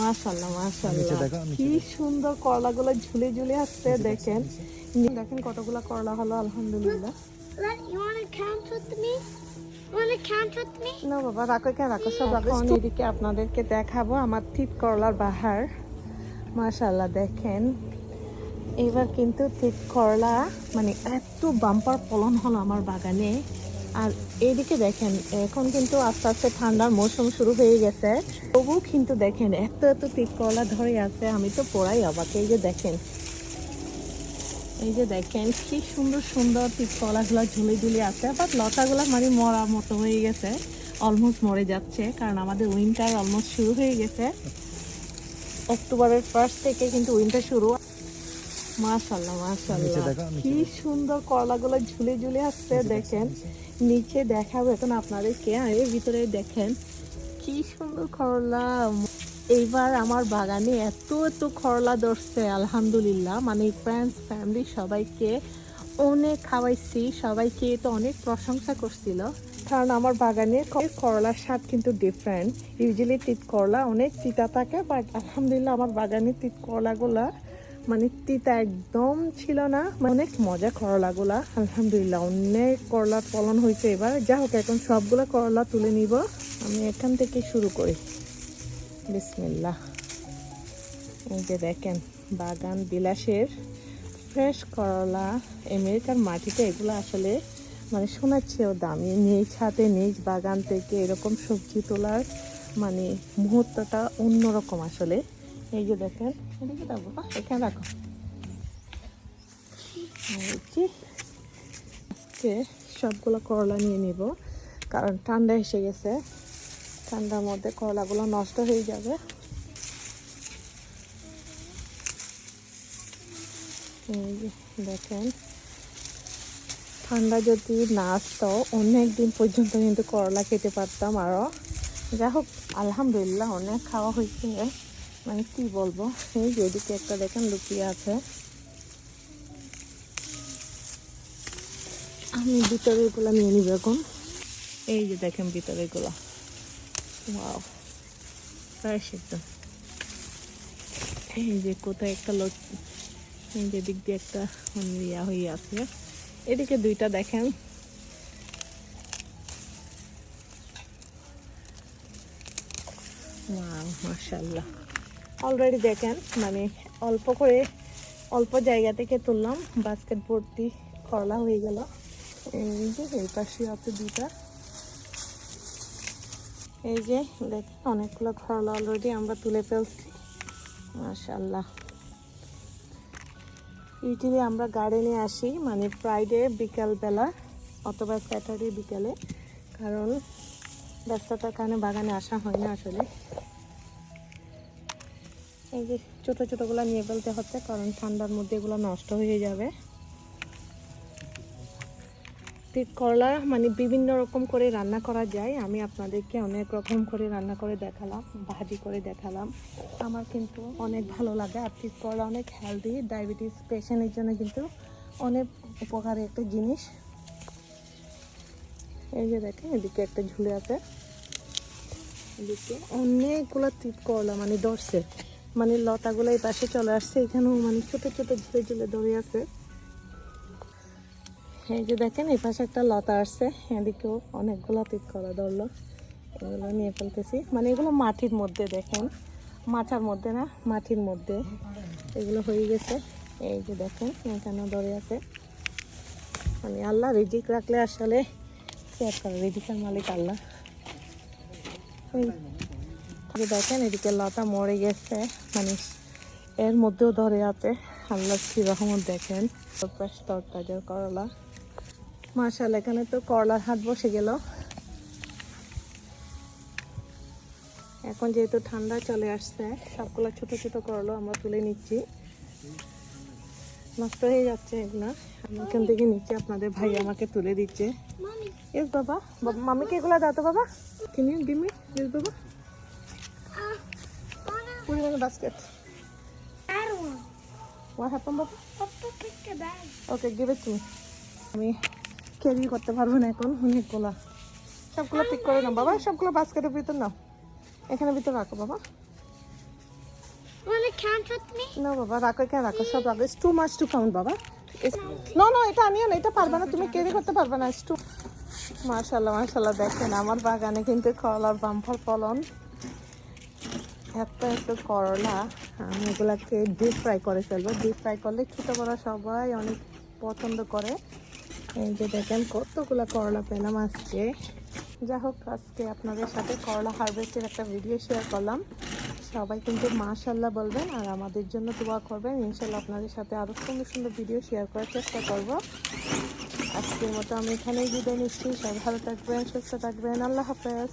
মাশাল্লাহ মাশাল্লাহ কি সুন্দর করলাগুলো ঝুলে ঝুলে আসছে দেখেন। দেখেন কতগুলো করলা হলো আলহামদুলিল্লাহ? না বাবা রাখো কে রাখো। সব রাখো এখন এদিকে আপনাদেরকে দেখাবো আমার তিত করলার বাহার। মাশাল্লাহ দেখেন। এবার কিন্তু তিত করলা মানে এত বাম্পার ফলন হলো আমার বাগানে। আর এইদিকে দেখেন, এখন কিন্তু আস্তে আস্তে ঠান্ডার মৌসুম শুরু হয়ে গেছে। তবুও কিন্তু দেখেন, এত এত তিত করলা ধরে আছে, আমি তো পড়াই অবাক। এই যে দেখেন, এই যে দেখেন, কি সুন্দর সুন্দর তিত কলাগুলো ঝুলে ঝুলে আছে, আবার লতাগুলো মানে মরা মতো হয়ে গেছে অলমোস্ট মরে যাচ্ছে, কারণ আমাদের উইন্টার অলমোস্ট শুরু হয়ে গেছে। অক্টোবরের ফার্স্ট থেকে কিন্তু উইন্টার শুরু। মাশাল্লাহ মাশাল্লাহ কি সুন্দর করলাগুলো ঝুলে ঝুলে আসছে দেখেন। নিচে। দেখাবো এখন আপনাদেরকে আর এর ভিতরে দেখেন কি সুন্দর করলা। এইবার আমার বাগানে এত এত করলা ধরছে আলহামদুলিল্লাহ। মানে ফ্রেন্ডস ফ্যামিলি সবাইকে অনেক খাওয়াইছি সবাইকে তো অনেক প্রশংসা করছিল। কারণ আমার বাগানে করলার স্বাদ কিন্তু ডিফারেন্ট ইউজুয়ালি তিত করলা অনেক তিতা থাকে বাট আলহামদুলিল্লাহ আমার বাগানে তিত করলাগুলা মানে তিতা একদম ছিল না। মানে অনেক মজা করলাগুলা আলহামদুলিল্লাহ, অনেক করলার ফলন হয়েছে এবার। যা হোক, এখন সবগুলো করলা তুলে নিব। আমি এখান থেকে শুরু করি। বিসমিল্লাহ। এই যে দেখেন, বাগান বিলাসের ফ্রেশ করলা। আমেরিকার মাটিতে এগুলো আসলে মানে শোনার চেয়েও দামি। নিজ হাতে, নিজ বাগান থেকে এরকম সবজি তোলার মানে মুহূর্তটা অন্যরকম আসলে। এই যে দেখেন সবগুলো করলা নিয়ে নিব কারণ ঠান্ডা এসে গেছে ঠান্ডার মধ্যে করলাগুলো নষ্ট হয়ে যাবে দেখেন ঠান্ডা যদি না আসতো অনেক দিন পর্যন্ত কিন্তু করলা খেতে পারতাম আরও যাই হোক আলহামদুলিল্লাহ অনেক খাওয়া হয়েছে মানে কি বলব? এই যে এদিকে একটা দেখেন লুকিয়ে আছে। আমি ভিতরেরগুলা নিয়ে নিব এখন। এই যে দেখেন ভিতরেরগুলা ওয়াও ফ্রেশ একদম এই যে কোথায় একটা লোক, এই যে দিক দিয়ে একটা ইয়া হয়ে আছে। এদিকে দুইটা দেখেন। ওয়াও, মাশাআল্লাহ। অলরেডি দেখেন মানে অল্প করে অল্প জায়গা থেকে তুললাম বাস্কেট ভর্তি করলা হয়ে গেল। এই যে, এই পাশে আছে দুটা এই যে, দেখেন, অনেকগুলো করলা অলরেডি আমরা তুলে ফেলছি। মাশাআল্লাহ। ইউজুয়ালি আমরা গার্ডেনে আসি মানে ফ্রাইডে বিকালবেলা অথবা স্যাটারডে বিকালে, কারণ ব্যস্ততার কারণে বাগানে আসা হয় না আসলে। এই যে ছোটো ছোটোগুলো নিয়ে ফেলতে হচ্ছে, কারণ ঠান্ডার মধ্যে এগুলো নষ্ট হয়ে যাবে। তিত করলা মানে বিভিন্ন রকম করে রান্না করা যায়। আমি আপনাদেরকে অনেক রকম করে রান্না করে দেখালাম, ভাজি করে দেখালাম। আমার কিন্তু অনেক ভালো লাগে। আর ঠিক করলা অনেক হেলদি ডায়াবেটিস পেশেন্টের জন্য কিন্তু অনেক উপকারী একটা জিনিস। এই যে দেখেন, এদিকে একটা ঝুলে আছে। এদিকে অনেকগুলো তিত করলা মানে ধরছে। মানে লতাগুলো এই পাশে চলে আসছে, এখানেও মানে ছোট ছোট ঝুলে ঝুলে ধরে আছে। এই যে দেখেন, এই পাশে একটা লতা আসছে, এদিকেও অনেকগুলো তিত করা ধরলো। এগুলো নিয়ে ফেলতেছি। মানে এগুলো মাটির মধ্যে, দেখেন। মাচার মধ্যে না, মাটির মধ্যে। এগুলো হয়ে গেছে। এই যে দেখেন, এখানেও ধরে আছে। মানে আল্লাহ রিজিক রাখলে আসলে শেয়ার করে? রিজিকের মালিক আল্লাহ। যে দেখেন এদিকে লতা মরে গেছে। মানে এর মধ্যেও ধরে আছে। আল্লাহ কি রহমত দেখেন। করলা। মার্শাল এখানে তো করলার হাট বসে গেল। এখন যেহেতু ঠান্ডা চলে আসছে সবগুলো ছোট ছোট করল আমরা তুলে নিচ্ছি। নষ্ট হয়ে যাচ্ছে এগুলো। আমি এখান থেকে নিচ্ছি আপনাদের ভাই আমাকে তুলে দিচ্ছে। ইয়েস বাবা মামিকে এগুলো দাও তো বাবা। Can you give me yes বাবা। Put it in the basket. I don't want. What happened? Papa, pick the bag. Okay give it me আমি ক্যারি করতে পারব না এখন অনেকগুলো সবগুলো পিক করে নাও বাবা। সবগুলো বাস্কেটের ভিতর নাও। এখানে ভিতর রাখো বাবা। wanna count with me? না বাবা। রাখো কেন রাখো। সব রাখো। টু মাছ টু কাউন্ট বাবা। না না এটা আনিও না। এটা পারবে না। তুমি ক্যারি করতে পারবে না। টু মাশাল্লাহ মাশাল্লাহ দেখেন আমার বাগানে কিন্তু করলার বাম্পার ফলন। এত এত করলা। আমি এগুলাকে ডিপ ফ্রাই করে ফেলব। ডিপ ফ্রাই করলে ছোটো বড় সবাই অনেক পছন্দ করে। এই যে দেখেন কতগুলো করলা পেলাম আজকে। যা হোক, আজকে আপনাদের সাথে করলা হারভেস্টের একটা ভিডিও শেয়ার করলাম। সবাই কিন্তু মাশাল্লাহ বলবেন আর আমাদের জন্য দোয়া করবেন। ইনশাল্লাহ আপনাদের সাথে আরও সুন্দর সুন্দর ভিডিও শেয়ার করার চেষ্টা করব। আজকের মতো আমি এখানেই বিদায় নিচ্ছি। সবাই ভালো থাকবেন, সুস্থ থাকবেন। আল্লাহ হাফেজ।